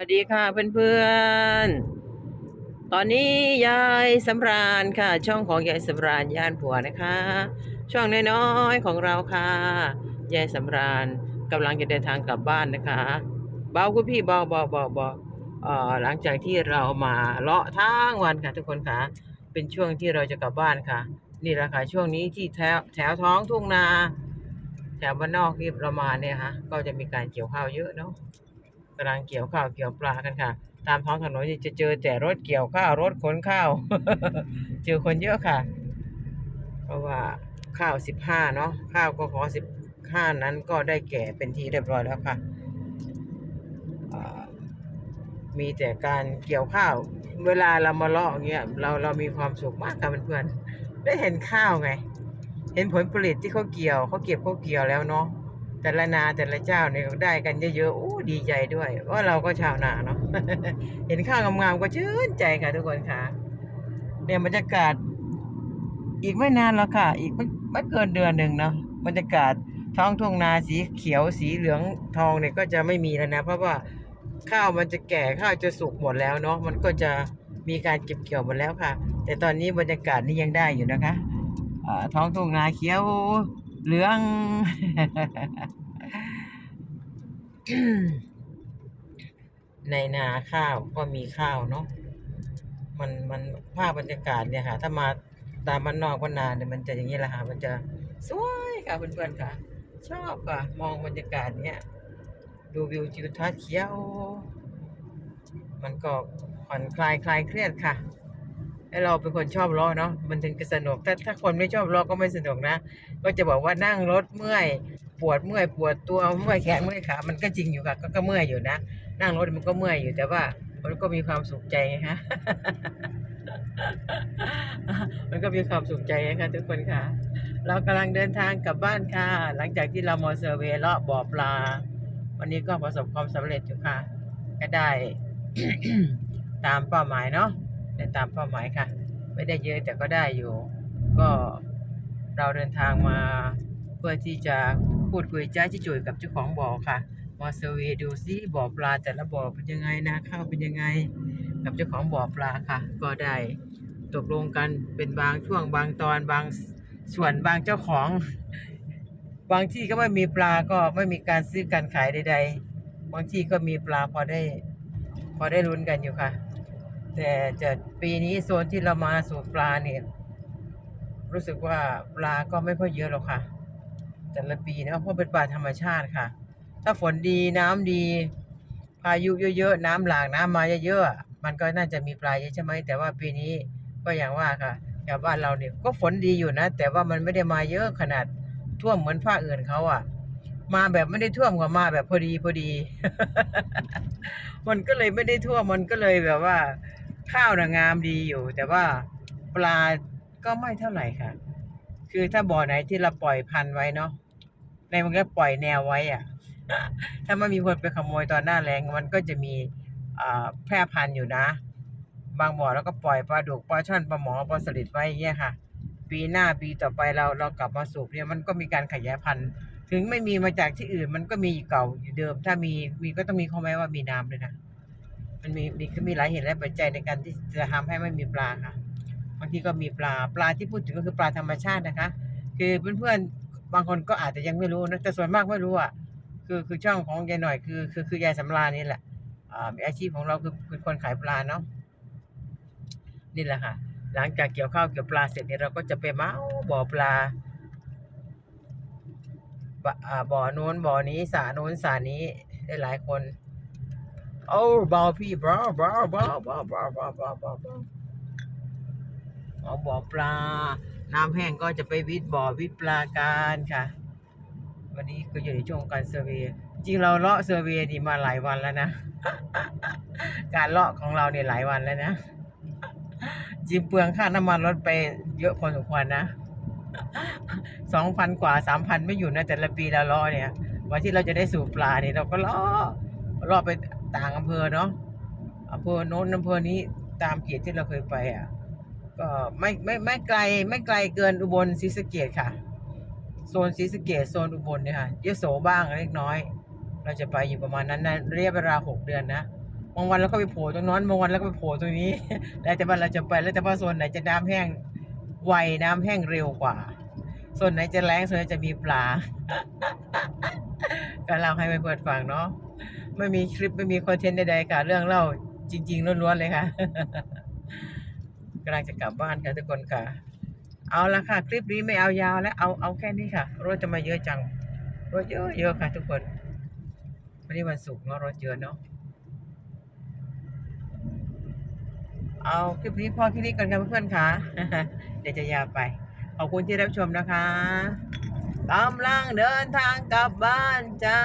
สวัสดีค่ะเพื่อนๆ ตอนนี้ยายสำราญค่ะ ช่องของยายสำราญย่านผัวนะคะ ช่องน้อยๆของเราค่ะยายสำราญกำลังจะเดินทางกลับบ้านนะคะเบาคุณพี่เบาเบาเบาเบาเอ่อหลังจากที่เรามาเลาะทั้งวันค่ะทุกคนค่ะ เป็นช่วงที่เราจะกลับบ้านค่ะ นี่แหละค่ะช่วงนี้ที่แถวแถวท้องทุ่งนาแถวบ้านนอกที่เรามาเนี่ยค่ะก็จะมีการเกี่ยวข้าวเยอะเนาะ กำลังเกี่ยวข้าวเกี่ยวปลากันค่ะ ตามท้องถนนจะเจอแต่รถเกี่ยวข้าวรถขนข้าว เจอคนเยอะค่ะ เพราะว่าข้าวสิบห้าเนาะข้าวก็ขอสิบห้านั้นก็ได้แก่เป็นที่เรียบร้อยแล้วค่ะมีแต่การเกี่ยวข้าว เวลาเรามาเลาะเงี้ยเราเรามีความสุขมากค่ะเพื่อนๆได้เห็นข้าวไง เห็นผลผลิตที่เขาเกี่ยวเขาเก็บเขาเกี่ยวแล้วเนาะ แต่ละนาแต่ละเจ้าเนี่ยได้กันเยอะๆโอ้ดีใจด้วยว่าเราก็ชาวนาเนาะเห็นข้าวงามๆก็ชื่นใจค่ะทุกคนค่ะเนี่ยบรรยากาศ อีกไม่นานแล้วค่ะ อีกไม่ไม่เกินเดือนหนึ่งเนาะบรรยากาศท้องทุ่งนาสีเขียวสีเหลืองทองเนี่ยก็จะไม่มีแล้วนะ เพราะว่าข้าวมันจะแก่ข้าวจะสุกหมดแล้วเนาะมันก็จะมีการเก็บเกี่ยวหมดแล้วค่ะ แต่ตอนนี้บรรยากาศนี่ยังได้อยู่นะคะท้องทุ่งนาเขียว เหลือง ในนาข้าวก็มีข้าวเนาะมันมันภาพบรรยากาศเนี่ยค่ะ ถ้ามาตามบ้านนอกบ้านนาเนี่ยมันจะอย่างนี้แหละค่ะ มันจะสวยค่ะเพื่อนๆค่ะ ชอบค่ะ มองบรรยากาศเนี่ยดูวิวทิวทัศน์เขียว มันก็ผ่อนคลายคลายเครียดค่ะ แล้วเราเป็นคนชอบล้อเนาะมันถึงจะสนุกถ้าถ้าคนไม่ชอบล้อก็ไม่สนุกนะ ก็จะบอกว่านั่งรถเมื่อย ปวดเมื่อยปวดตัวเมื่อยแขนเมื่อยขา มันก็จริงอยู่ค่ะ ก็ก็เมื่อยอยู่นะ นั่งรถมันก็เมื่อยอยู่แต่ว่ามันก็มีความสุขใจไงคะมันก็มีความสุขใจไงคะทุกคนค่ะ เรากำลังเดินทางกลับบ้านค่ะ หลังจากที่เรามาเซอร์เวเลาะบ่อปลา วันนี้ก็ประสบความสำเร็จอยู่ค่ะ ก็ได้ ตามเป้าหมายเนาะ ได้ตามเป้าหมายค่ะ ไม่ได้เยอะแต่ก็ได้อยู่ ก็เราเดินทางมาเพื่อที่จะพูดคุยจ้าจิจุยกับเจ้าของบ่อค่ะมาเซอร์เวย์ดูซิบ่อปลาแต่ละบ่อเป็นยังไงนาข้าวเป็นยังไง กับเจ้าของบ่อปลาค่ะ ก็ได้ตกลงกันเป็นบางช่วงบางตอนบางส่วนบางเจ้าของ บางที่ก็ไม่มีปลาก็ไม่มีการซื้อการขายใด ๆ บางที่ก็มีปลาพอได้ พอได้ลุ้นกันอยู่ค่ะ แต่จะปีนี้โซนที่เรามาสู่ปลาเนี่ย รู้สึกว่าปลาก็ไม่ค่อยเยอะหรอกค่ะ แต่ละปีนะเพราะเป็นปลาธรรมชาติค่ะ ถ้าฝนดีน้ำดีพายุเยอะๆน้ำหลากน้ำมาเยอะๆมันก็น่าจะมีปลาเยอะใช่ไหมแต่ว่าปีนี้ก็อย่างว่าค่ะแถวบ้านเราเนี่ยก็ฝนดีอยู่นะ แต่ว่ามันไม่ได้มาเยอะขนาดท่วมเหมือนภาคอื่นเขาอะ มาแบบไม่ได้ท่วมก็มาแบบพอดีพอดี มันก็เลยไม่ได้ท่วมมันก็เลยแบบว่า ข้าวนะงามดีอยู่ แต่ว่าปลาก็ไม่เท่าไหร่ค่ะ คือถ้าบ่อไหนที่เราปล่อยพันไว้เนาะในมันก็ปล่อยแนวไว้อะถ้าไม่มีคนไปขโมยตอนหน้าแรงมันก็จะมีแพร่พันธุ์อยู่นะ บางบ่อแล้วก็ปล่อยปลาดุกปลาช่อนปลาหมอปลาสลิดไว้อย่างเงี้ยค่ะ ปีหน้าปีต่อไปเราเรากลับมาสูบเนี่ยมันก็มีการขยายพันธุ์ ถึงไม่มีมาจากที่อื่นมันก็มีอยู่เก่าอยู่เดิม ถ้ามีมีก็ต้องมีข้อแม้ว่ามีน้ำด้วยนะ มันมีมีมีหลายเหตุและปัจจัยในการที่จะทำให้ไม่มีปลาค่ะบางทีก็มีปลาปลาที่พูดถึงก็คือปลาธรรมชาตินะคะ คือเพื่อนๆบางคนก็อาจจะยังไม่รู้นะแต่ส่วนมากไม่รู้อะคือคือช่องของยายหน่อยคือคือคือยายสำรานี่แหละอ่ามีอาชีพของเราคือคือคนขายปลาเนาะนี่แหละค่ะ หลังจากเกี่ยวข้าวเกี่ยวปลาเสร็จเนี่ยเราก็จะไปเมาบ่อปลาบ่อ่าบ่อโน้นบ่อนี้สรโน้นสรนี้ได้หลายคน โอ้บอพี่บอบอบอบอบอบอบอบอบอเอาบ่อปลา น้ำแห้งก็จะไปวิทย์บ่อวิทย์ปลากันค่ะ วันนี้ก็อยู่ในช่วงการเซอร์เวยจริงเราเลาะเซอร์เวยนี่มาหลายวันแล้วนะ การเลาะของเราเนี่ยหลายวันแล้วนะจริงเปลืองค่าน้ำมันรถไปเยอะพอสมควรนะสองพันกว่าสามพันไม่อยู่นะแต่ละปีเราเลาะเนี่ยวันที่เราจะได้สูบปลาเนี่ยเราก็เลาะเลาะไป ต่างอำเภอเนาะอำเภอโน้นอำเภอนี้ตามเกียรติที่เราเคยไปอะ ก็ไม่ไม่ไม่ไกลไม่ไกลเกินอุบลศรีสะเกดค่ะ โซนศรีสะเกดโซนอุบลเนี่ยค่ะยโสบ้างเล็กน้อย เราจะไปอยู่ประมาณนั้นนะระยะเวลาหกเดือนนะบางวันเราก็ไปโผล่ตรงนั้นบางวันเราก็ไปโผล่ตรงนี้แล้วแต่ว่าเราจะไปแล้วแต่ว่าโซนไหนจะน้ำแห้งไวน้ำแห้งเร็วกว่าโซนไหนจะแรงโซนไหนจะมีปลา ก็เล่าให้เพื่อนฟังเนาะ ไม่มีคลิปไม่มีคอนเทนต์ใดๆค่ะ เรื่องเล่าจริง ๆล้วนๆเลยค่ะกำลังจะกลับบ้านค่ะทุกคนค่ะ เอาละค่ะ คลิปนี้ไม่เอายาวแล้วเอาเอาแค่นี้ค่ะ รถจะมาเยอะจัง รถเยอะเยอะค่ะ ทุกคนวันนี้วันศุกร์เนาะรถเยอะเนาะเอาคลิปนี้พอแค่นี้ก่อนค่ะเพื่อนๆค่ะเดี๋ยวจะยาวไป ขอบคุณที่รับชมนะคะกำลังเดินทางกลับบ้านจ้า